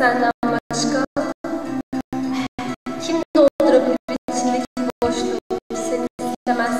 senden başka? Kim doldurabilir içindeki boşluğu seni istemezsen?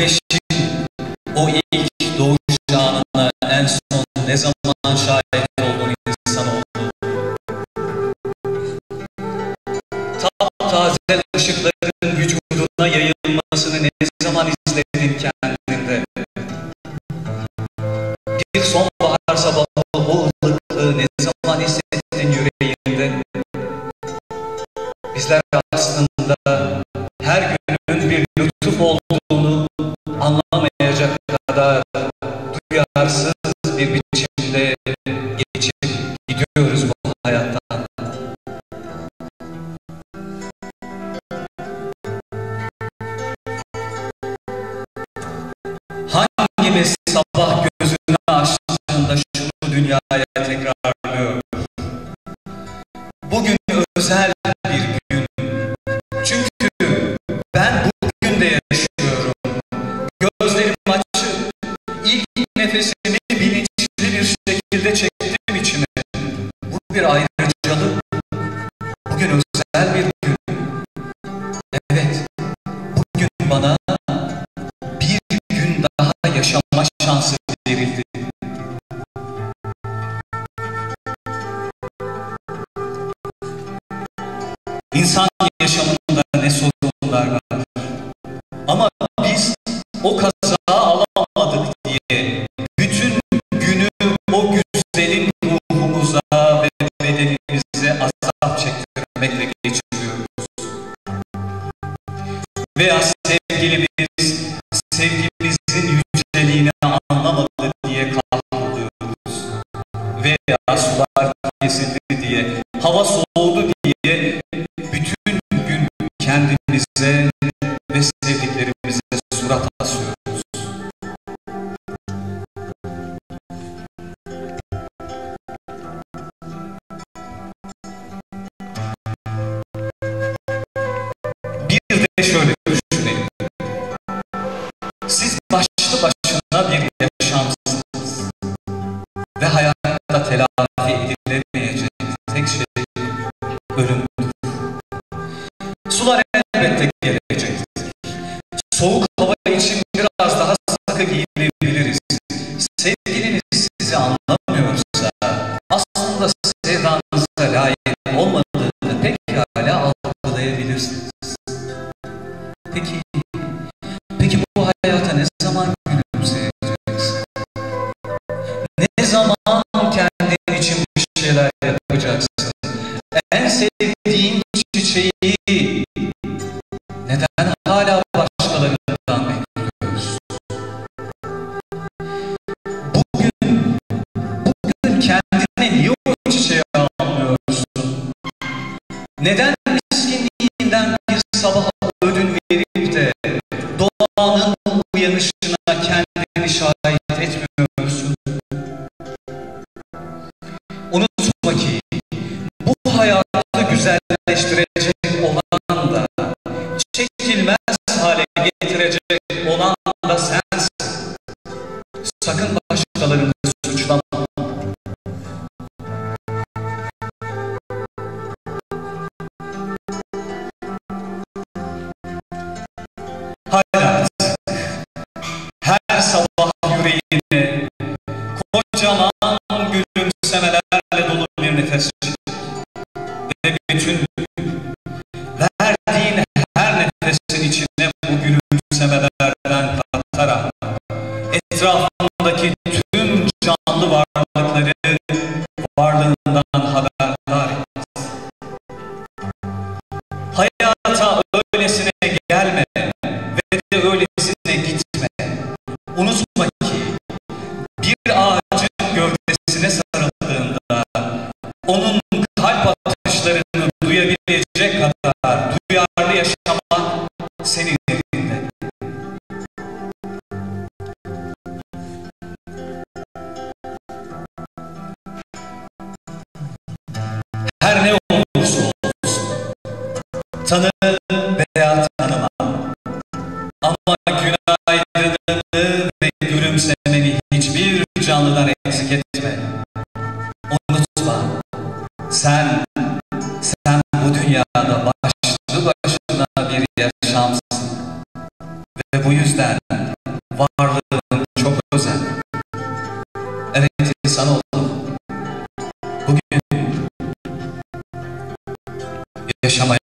Güneşin o ilk doğuş anına en son ne zaman şahit olduğun insan oldu? Taptaze ışıkların vücuduna yayılmasını ne zaman izledin kendinde? Bir sonbahar sabahı o ılıklığı ne zaman hissettin yüreğinde? Bizler aslında gidiyoruz bu hayattan. Hangimiz sabah gözünü açtığında şunu dünyaya tekrarlıyor? Bugün özel bir ayrıcalık. Bugün özel bir gün. Evet, bugün bana bir gün daha yaşama şansı verildi. İnsan yaşamında ne sorunlar var. Ama biz o kaza Veya sevgilimiz sevgimizin yüceliğini anlamadı diye kahroluyoruz. Veya sular kesildi diye, hava soğudu diye bütün gün kendimize ve sevdiklerimize surat asıyoruz. Bir de şöyle başlı başına bir yaşamsınız. Ve hayatta telafi edilemeyecek tek şey ölümdür. Sular elbette gelecektir. Soğuk hava için biraz daha sıkı giyinebiliriz. Sevgiliniz sizi anlamıyorsa aslında Ne zaman kendin için bir şeyler yapacaksın? En sevdiğin çiçeği neden hala başkalarından bekliyoruz? Bugün, bugün kendine niye o çiçeği almıyorsun? Neden miskinliğinden bir sabaha ödün verip de doğanın uyanışına estrelas ve bütün verdiğin her nefesin içine bu gülümsemelerden katarak etrafındaki tüm canlı varlıkları varlığından haberdar et. Hayata öylesine gelme ve de öylesine gitme. Unutma ki bir ağacın gövdesine sarıldığında onun tanı veya tanıma. Ama günaydınını ve gülümsemeni hiçbir canlıdan eksik etme. Unutma, sen, sen bu dünyada başlı başına bir yaşamsın. Ve bu yüzden varlığın çok özel. Evet insanoğlu, bugün yaşamaya